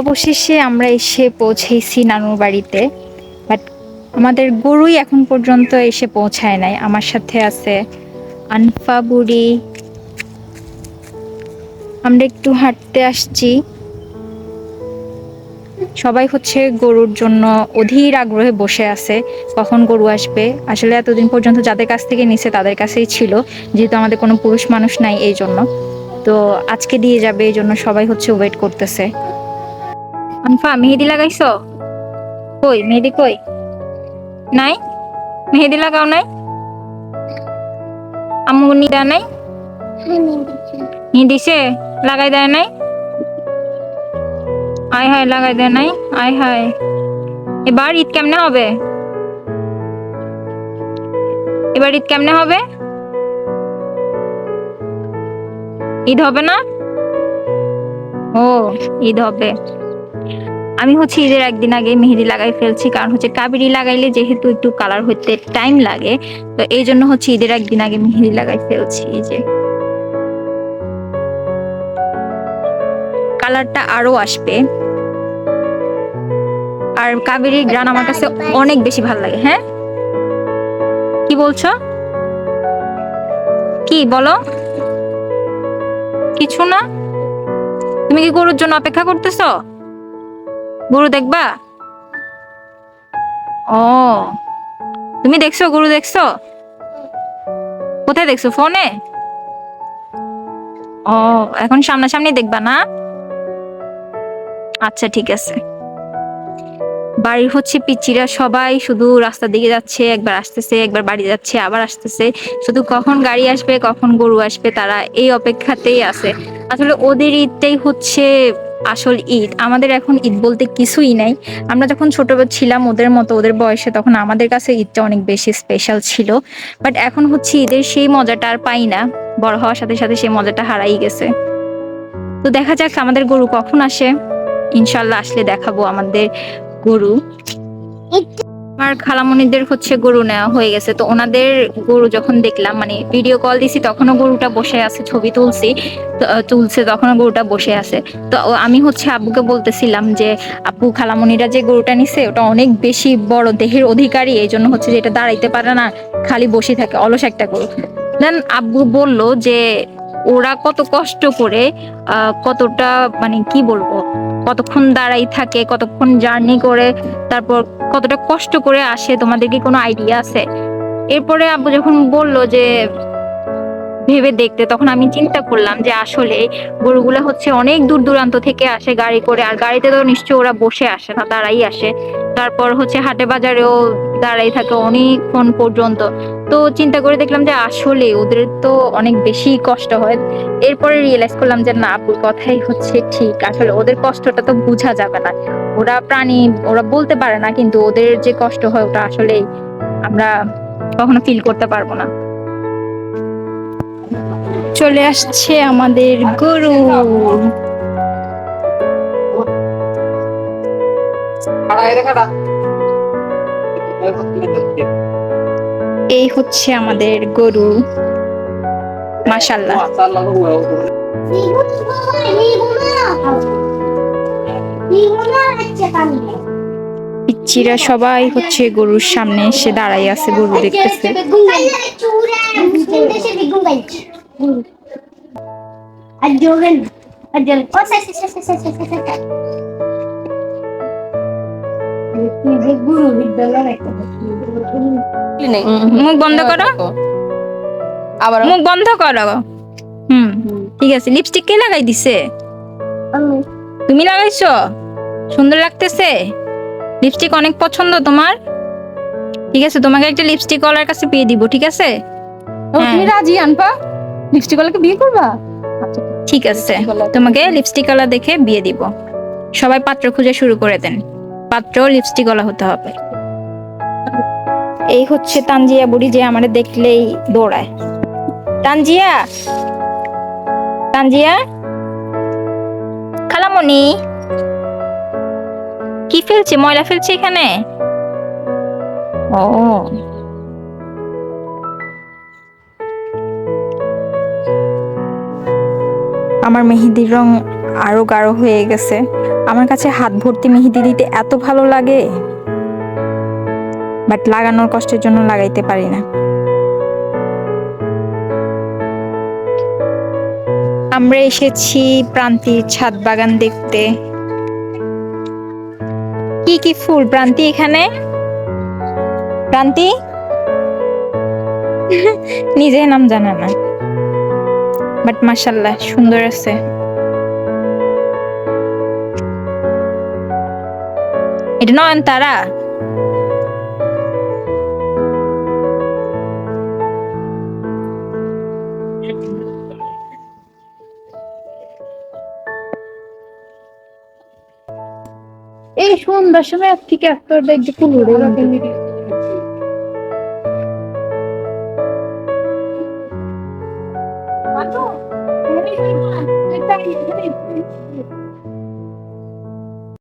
অবশেষে আমরা এসে পৌঁছেছি নানুর বাড়িতে। বাট আমাদের গরুই এখন পর্যন্ত এসে পৌঁছায় নাই। আমার সাথে আছে আনফা বুড়ি। আমরা একটু হাঁটতে আসছি। সবাই হচ্ছে গরুর জন্য অধীর আগ্রহে বসে আছে। কখন গরু আসবে? আসলে এতদিন পর্যন্ত যাদের কাছ থেকে নিছে তাদের কাছেই ছিল। যেহেতু আমাদের কোনো পুরুষ মানুষ নাই এই জন্য তো আজকে দিয়ে যাবে এই জন্য সবাই হচ্ছে ওয়েট করতেছে। আনফা, মেহেদি লাগাইছো? কই, মেহেদি কই? নাই? মেহেদি লাগাও নাই? আম্মু নি দেয় নাই? দিছে? লাগাই দেয় নাই? আয় হায়, লাগাই দেয় নাই? আয় হায়। এবার ঈদ কেমনে হবে? এবার ঈদ কেমনে হবে? ঈদ হবে না? ও, ঈদ হবে। আমি হচ্ছে ঈদের একদিন আগে মেহেদি লাগাই ফেলছি, কারণ হচ্ছে কাবেরি লাগাইলে যেহেতু একটু কালার হইতে টাইম লাগে, তো এই জন্য হচ্ছে ঈদের একদিন আগে মেহেদি লাগাই ফেলছি এই যে। কালারটা আরও আসবে। আর কাবেরির গ্রান আমার কাছে অনেক বেশি ভালো লাগে হ্যাঁ? কি বলছো? কি বলো? কিছু না? তুমি কি গরুর জন্য অপেক্ষা করতেছো? গরু দেখবা? ও। তুমি দেখছ, গরু দেখছ? কোথায় দেখছ, ফোনে? ও, এখন সামনাসামনি দেখবা না? আচ্ছা ঠিক আছে। বাড়ির হচ্ছে পিচ্চিরা সবাই শুধু রাস্তার দিকে যাচ্ছে, একবার আসতেছে, একবার বাড়ি যাচ্ছে, আবার আসতেছে। শুধু কখন গাড়ি আসবে, কখন গরু আসবে, তারা এই অপেক্ষাতেই আছে। আসলে ওদের ঈদটাই হচ্ছে আসল ঈদ। আমাদের এখন ঈদ বলতে কিছুই নাই। আমরা যখন ছোট ছিলাম ওদের মতো, ওদের বয়সে তখন আমাদের কাছে ঈদটা অনেক বেশি স্পেশাল ছিল। বাট এখন হচ্ছে ঈদের সেই মজাটা আর পাই না। বড় হওয়ার সাথে সাথে সেই মজাটা হারাই গেছে। তো দেখা যাক আমাদের গরু কখন আসে। ইনশাল্লাহ আসলে দেখাবো আমাদের গরু। আমার খালামণিদের হচ্ছে গরু নেওয়া হয়ে গেছে। তো ওনাদের গরু যখন দেখলাম মানে ভিডিও কল দিছি, তখনও গরুটা বসে আছে, ছবি তুলছি তুলছে, তখনও গরুটা বসে আছে। তো আমি হচ্ছে আব্বুকে বলতেছিলাম যে, আব্বু খালামণিরা যে গরুটা নিছে, ওটা অনেক বেশি বড় দেহের অধিকারী, এই জন্য হচ্ছে যে এটা দাঁড়াইতে পারে না, খালি বসে থাকে, অলস একটা গরু। দেন আব্বু বলল যে, ওরা কত কষ্ট করে কতটা মানে কি বলব কতক্ষণ দাঁড়াই থাকে, কতক্ষণ জার্নি করে, তারপর কতটা কষ্ট করে আসে, তোমাদের কি কোনো আইডিয়া আছে? এরপরে আব্বু যখন বলল যে, ভেবে দেখতে, তখন আমি চিন্তা করলাম যে আসলে গরুগুলো হচ্ছে অনেক দূর দূরান্ত থেকে আসে গাড়ি করে, আর গাড়িতে তো নিশ্চয় ওরা বসে আসে না দাঁড়াই আসে। তারপর হচ্ছে হাটে বাজারেও দাঁড়াই থাকে অনেকক্ষণ পর্যন্ত। তো চিন্তা করে দেখলাম যে আসলে ওদের তো অনেক বেশি কষ্ট হয়। এরপরে রিয়েলাইজ করলাম যে না আপুর কথাই হচ্ছে ঠিক। আসলে ওদের কষ্টটা তো বোঝা যাবে না। ওরা প্রাণী, ওরা বলতে পারে না, কিন্তু ওদের যে কষ্ট হয়, ওটা আসলে আমরা কখনো ফিল করতে পারব না। চলে আসছে আমাদের গরু। এই হচ্ছে আমাদের গরু। মাশাল্লাহ পিচ্চিরা সবাই হচ্ছে গরুর সামনে এসে দাঁড়াই আছে, গরু দেখতেছে। মুখ বন্ধ করো। আবার মুখ বন্ধ করো। হুম ঠিক আছে। লিপস্টিক কে লাগাই দিছে? তুমি লাগাইছো? সুন্দর লাগতেছে? লিপস্টিক অনেক পছন্দ তোমার? ঠিক আছে তোমাকে একটা লিপস্টিক ওয়ালার কাছে পেয়ে দিব ঠিক আছে? তুমি রাজি আনপা? লিপস্টিক ওয়ালাকে বিয়ে করবা? ঠিক আছে। তোমাকে লিপস্টিক ওয়ালা দেখে বিয়ে দিব। সবাই পাত্র খুঁজে শুরু করে দেন। পাত্র লিপস্টিক ওয়ালা হতে হবে। এই হচ্ছে তানজিয়া বুড়ি যে আমাদের দেখলেই দৌড়ায়। তানজিয়া? তানজিয়া? খালামণি? কি ফেলছে? ময়লা ফেলছে এখানে? ও। আমার মেহেদির রং আরও গাঢ় হয়ে গেছে। আমার কাছে হাত ভর্তি মেহেদি দিতে এত ভালো লাগে। বাট লাগানোর কষ্টের জন্য লাগাইতে পারি না। আমরা এসেছি প্রান্তির ছাদ বাগান দেখতে। কি কি ফুল? প্রান্তি এখানে? প্রান্তি? নিজে নাম জানা না। বাট মাশাল্লাহ সুন্দর আছে। এটা নয়নতারা এই সন্ধ্যার সময় এক থেকে একটা দেখবে উড়ে